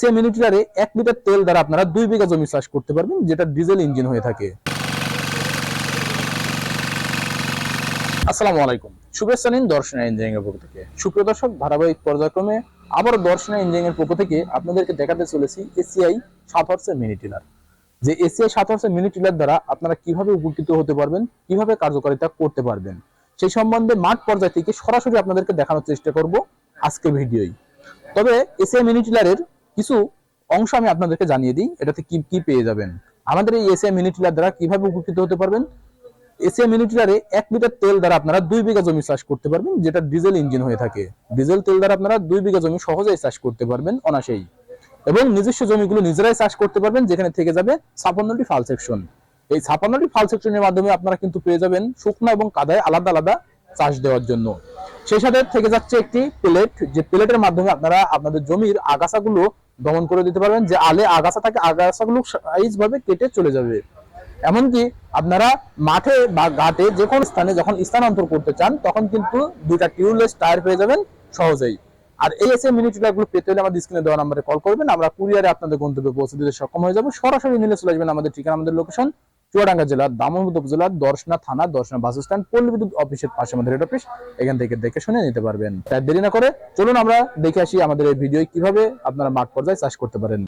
সে মিনিটারে এক লিটার তেল দ্বারা আপনারা দুই বিঘা জমি চাষ করতে পারবেন, যেটা ডিজেল ইঞ্জিন হয়ে থাকে। আসসালামু আলাইকুম। শুভেচ্ছা নিন দর্শনা ইঞ্জিনিয়ারিং এর পক্ষ থেকে। সুপ্রিয় ধারাবাহিক পর্যায়ক্রমে আবার দর্শনা ইঞ্জিনিয়ারিং এর পক্ষ থেকে আপনাদেরকে দেখাতে চলেছি এসিআই সাত হর্সের মিনি টিলার। যে এসিআই সাত হর্সের মিনি টিলার দ্বারা আপনারা কীভাবে উপকৃত হতে পারবেন, কীভাবে কার্যকারিতা করতে পারবেন, সেই সম্বন্ধে মাঠ পর্যায় থেকে সরাসরি আপনাদেরকে দেখানোর চেষ্টা করব আজকের ভিডিওই তবে এসিআই মিনি টিলারের কিছু অংশ আমি আপনাদেরকে জানিয়ে দিই, এটাতে কি কি পেয়ে যাবেন। আমাদের এই এসিআই মিনি টিলার দ্বারা কীভাবে উপকৃত হতে পারবেন? এসিআই মিনি টিলারে এক লিটার তেল দ্বারা আপনারা দুই বিঘা জমি চাষ করতে পারবেন, যেটা ডিজেল ইঞ্জিন হয়ে থাকে। ডিজেল তেল দ্বারা আপনারা দুই বিঘা জমি সহজেই চাষ করতে পারবেন অনাসেই এবং নিজস্ব জমিগুলো নিজেরাই চাষ করতে পারবেন, যেখানে থেকে যাবে ছাপান্নটি ফাল সেকশন। এই ছাপান্নটি ফাল সেকশনের মাধ্যমে আপনারা কিন্তু পেয়ে যাবেন শুকনো এবং কাদায় আলাদা আলাদা চাষ দেওয়ার জন্য। সেই সাথে থেকে যাচ্ছে একটি প্লেট যে প্লেটের মাধ্যমে আপনারা আপনাদের জমির আগাছাগুলো দমন করে দিতে পারবেন, যে আলে আগাছা থাকে, আগাছাগুলো ভাবে কেটে চলে যাবে। এমনকি আপনারা মাঠে বা ঘাটে যে কোনো স্থানে যখন স্থানান্তর করতে চান, তখন কিন্তু দুইটা টিউবলেস টায়ার পেয়ে যাবেন সহজেই। আর এই এসএ মিনি গুলো পেতে হলে আমাদের স্ক্রিনে দেওয়া নাম্বারে কল করবেন, আমরা কুরিয়ারে আপনাদের গন্তব্যে পৌঁছে দিতে সক্ষম হয়ে যাব। সরাসরি নিলে চলে আসবেন আমাদের ঠিকানা, আমাদের লোকেশন চুয়াডাঙ্গা জেলার দামোদর উপজেলার দর্শনা থানা, দর্শনা বাসস্ট্যান্ড পল্লী বিদ্যুৎ অফিসের পাশে আমাদের হেড অফিস এখান থেকে দেখে শুনে নিতে পারবেন। তাই দেরি না করে চলুন আমরা দেখে আসি আমাদের এই ভিডিও কীভাবে আপনারা মাঠ পর্যায়ে চাষ করতে পারেন।